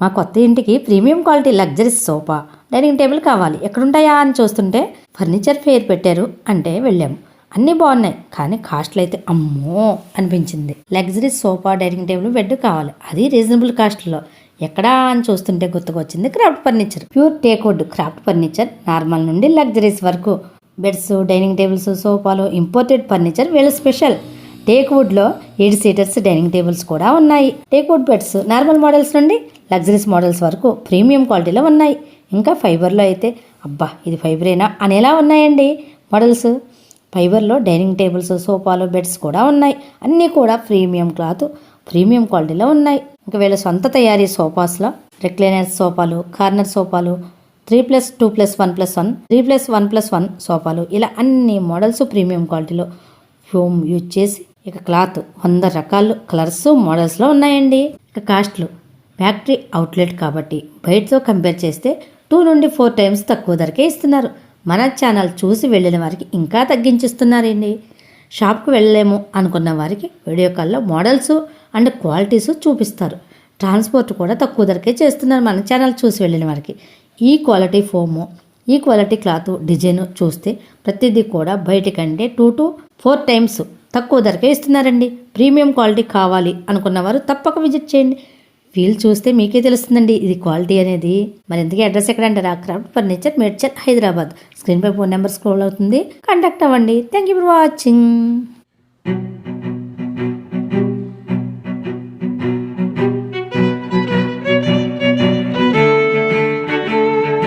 మా కొత్త ఇంటికి premium quality luxuries sofa dining table కావాలి. ఎక్కడుంటాయా అని చూస్తుంటే ఫర్నిచర్ ఫేర్ పెట్టారు అంటే వెళ్ళాము అన్నీ బాగున్నాయి కానీ కాస్ట్లు అయితే అమ్మో అనిపించింది. Luxury sofa dining table bed కావాలి. అది రీజనబుల్ కాస్ట్లో. ఎక్కడా అని చూస్తుంటే గుర్తుకొచ్చింది craft furniture. Pure teak craft furniture normal నుండి లగ్జరీస్ వరకు. బెడ్స్ డైనింగ్ టేబుల్స్ సోఫాలు ఇంపోర్టెడ్ ఫర్నిచర్ వీళ్ళు స్పెషల్. టేక్వుడ్లో ఎయిట్ సీటర్స్ డైనింగ్ టేబుల్స్ కూడా ఉన్నాయి. టేక్వుడ్ బెడ్స్ నార్మల్ మోడల్స్ నుండి లగ్జరీస్ మోడల్స్ వరకు ప్రీమియం క్వాలిటీలో ఉన్నాయి. ఇంకా ఫైబర్లో అయితే అబ్బా ఇది ఫైబరేనా అనేలా ఉన్నాయండి మోడల్స్. ఫైబర్లో డైనింగ్ టేబుల్స్ సోఫాలు బెడ్స్ కూడా ఉన్నాయి. అన్నీ కూడా ప్రీమియం క్లాత్ ప్రీమియం క్వాలిటీలో ఉన్నాయి. ఇంకా వీళ్ళ సొంత తయారీ సోఫాస్లో రెక్లైనర్ సోఫాలు కార్నర్ సోఫాలు three plus two plus one plus one three plus one plus one సోఫాలు ఇలా అన్ని మోడల్స్ ప్రీమియం క్వాలిటీలో ఫోమ్ యూజ్ చేసి ఇక క్లాత్ వంద రకాలు కలర్స్ మోడల్స్లో ఉన్నాయండి. ఇక కాస్ట్లు ఫ్యాక్టరీ అవుట్లెట్ కాబట్టి బయటతో కంపేర్ చేస్తే టూ నుండి ఫోర్ టైమ్స్ తక్కువ ధరకే ఇస్తున్నారు. మన ఛానల్ చూసి వెళ్ళిన వారికి ఇంకా తగ్గించిస్తున్నారండి. షాప్కి వెళ్ళలేము అనుకున్న వారికి వీడియో కాల్లో మోడల్స్ అండ్ క్వాలిటీస్ చూపిస్తారు. ట్రాన్స్పోర్ట్ కూడా తక్కువ ధరకే చేస్తున్నారు మన ఛానల్ చూసి వెళ్ళిన వారికి. ఈ క్వాలిటీ ఫోము ఈ క్వాలిటీ క్లాత్ డిజైన్ చూస్తే ప్రతిదీ కూడా బయటికంటే టూ టు ఫోర్ టైమ్స్ తక్కువ ధరకే ఇస్తున్నారండి. ప్రీమియం క్వాలిటీ కావాలి అనుకున్న వారు తప్పక విజిట్ చేయండి. ఫీల్ చూస్తే మీకే తెలుస్తుందండి ఇది క్వాలిటీ అనేది. మరి ఇంతకీ అడ్రస్ ఎక్కడ అంటారా క్రాఫ్ట్ ఫర్నిచర్ మేడ్చర్ హైదరాబాద్. స్క్రీన్పై ఫోన్ నెంబర్ స్క్రోల్ అవుతుంది. కాంటాక్ట్ అవ్వండి. Thank you for watching.